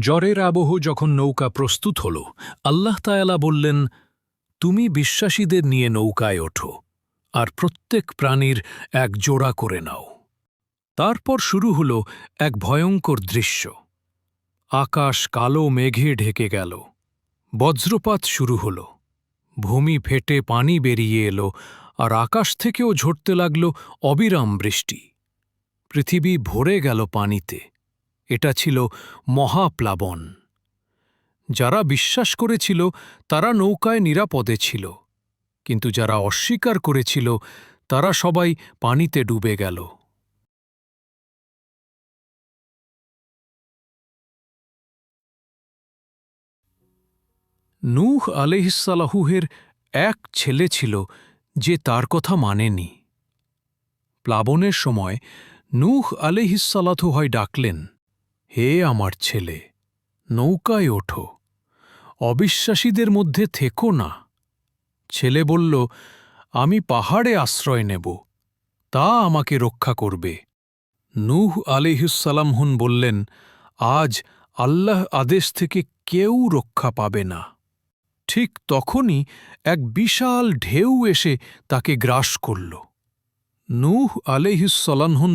জ্বরের আবহ যখন নৌকা প্রস্তুত হল, আল্লাহ তায়ালা বললেন, তুমি বিশ্বাসীদের নিয়ে নৌকায় ওঠো আর প্রত্যেক প্রাণীর এক জোড়া করে নাও। তারপর শুরু হল এক ভয়ঙ্কর দৃশ্য। আকাশ কালো মেঘে ঢেকে গেল। বজ্রপাত শুরু হল। ভূমি ফেটে পানি বেরিয়ে এলো আর আকাশ থেকেও ঝরতে লাগল অবিরাম বৃষ্টি। পৃথিবী ভরে গেল পানিতে। এটা ছিল মহাপ্লাবন। যারা বিশ্বাস করেছিল, তারা নৌকায় নিরাপদে ছিল। কিন্তু যারা অস্বীকার করেছিল, তারা সবাই পানিতে ডুবে গেল। নূহ আলেহিসালাহুহের এক ছেলে ছিল, যে তার কথা মানেনি। প্লাবনের সময় নূহ আলেহিসালাথু হয় ডাকলেন হে আমার ছেলে, নৌকায় ওঠো, অবিশ্বাসীদের মধ্যে থেকো না। ছেলে বলল, আমি পাহাড়ে আশ্রয় নেব, তা আমাকে রক্ষা করবে। নূহ আলিহুসালামহুন বললেন, আজ আল্লাহ আদেশ থেকে কেউ রক্ষা পাবে না। ঠিক তখনই এক বিশাল ঢেউ এসে তাকে গ্রাস করল। নূহ আলিহুসালামহুন